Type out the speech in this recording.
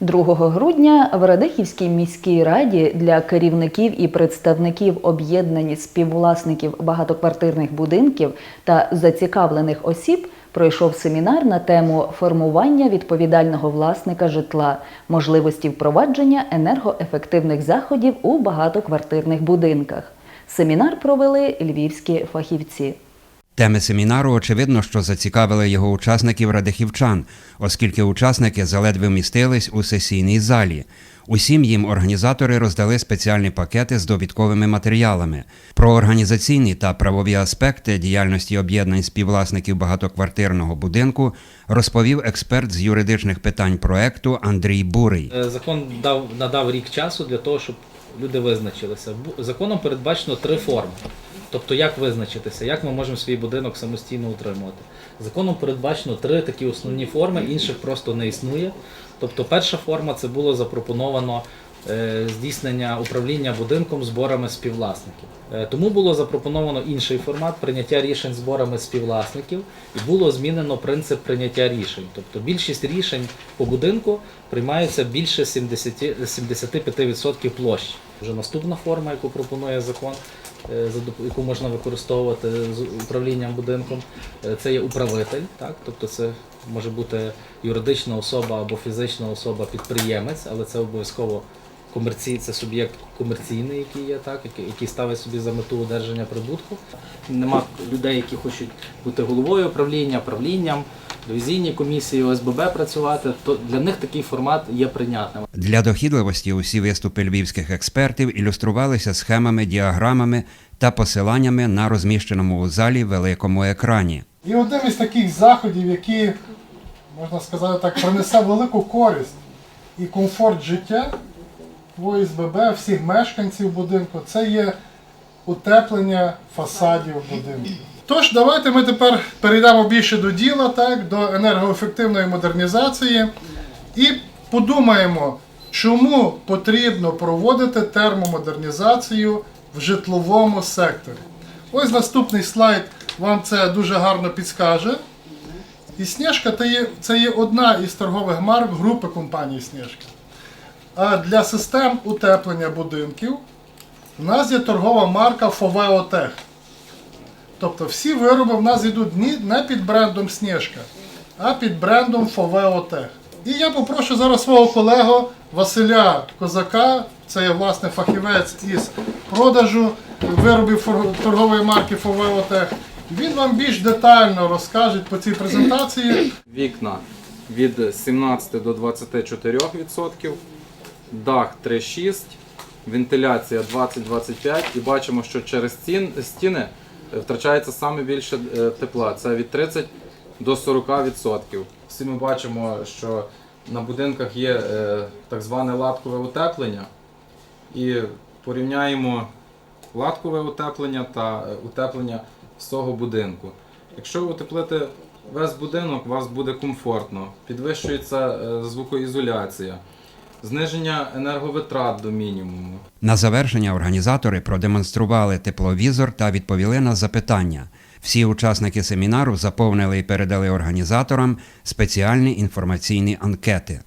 2 грудня в Радехівській міській раді для керівників і представників об'єднані співвласників багатоквартирних будинків та зацікавлених осіб пройшов семінар на тему формування відповідального власника житла, можливості впровадження енергоефективних заходів у багатоквартирних будинках. Семінар провели львівські фахівці. Теми семінару очевидно, що зацікавили його учасників радихівчан, оскільки учасники заледве вмістились у сесійній залі. Усім їм організатори роздали спеціальні пакети з довідковими матеріалами. Про організаційні та правові аспекти діяльності об'єднань співвласників багатоквартирного будинку розповів експерт з юридичних питань проекту Андрій Бурий. Е, Закон дав, надав рік часу для того, щоб люди визначилися. Законом передбачено три форми. Тобто, як визначитися, як ми можемо свій будинок самостійно утримувати. Законом передбачено три такі основні форми, інших просто не існує. Тобто, перша форма це було запропоновано е, здійснення управління будинком зборами співвласників. Е, Тому було запропоновано інший формат прийняття рішень зборами співвласників і було змінено принцип прийняття рішень. Тобто більшість рішень по будинку приймаються більше 70, 75% площі. Вже наступна форма, яку пропонує закон, яку можна використовувати з управлінням будинком, е, це є управитель, так? тобто це може бути юридична особа або фізична особа підприємець, але це обов'язково комерцій, це суб'єкт комерційний, який є, так, який, який ставить собі за мету одержання прибутку. Нема людей, які хочуть бути головою управління, правлінням, ревізійній комісії ОСББ працювати, то для них такий формат є прийнятним. Для дохідливості усі виступи львівських експертів ілюструвалися схемами, діаграмами та посиланнями на розміщеному у залі великому екрані. І одним із таких заходів, який, можна сказати так, принесе велику користь і комфорт життя ОСББ, всіх мешканців будинку, це є утеплення фасадів будинку. Тож, давайте ми тепер перейдемо більше до діла, так, до енергоефективної модернізації і подумаємо, чому потрібно проводити термомодернізацію в житловому секторі. Ось наступний слайд вам це дуже гарно підскаже. І Снежка це є, одна із торгових марок групи компанії Снежка. А для систем утеплення будинків у нас є торгова марка Фовеотех. Тобто всі вироби в нас йдуть не під брендом Снежка, а під брендом Фовеотех. І я попрошу зараз свого колегу Василя Козака, це є власне фахівець із продажу виробів торгової марки Фовеотех. Він вам більш детально розкаже по цій презентації. Вікна від 17 до 24%, дах 3,6, вентиляція 20-25 і бачимо, що через стіни е, втрачається саме більше е, тепла. Це від 30 до 40%. Всі ми бачимо, що на будинках є е, так зване латкове утеплення. І порівняємо латкове утеплення та утеплення всього будинку. Якщо утеплити весь будинок, у вас буде комфортно, підвищується звукоізоляція, зниження енерговитрат до мінімуму. На завершення організатори продемонстрували тепловізор та відповіли на запитання. Всі учасники семінару заповнили і передали організаторам спеціальні інформаційні анкети.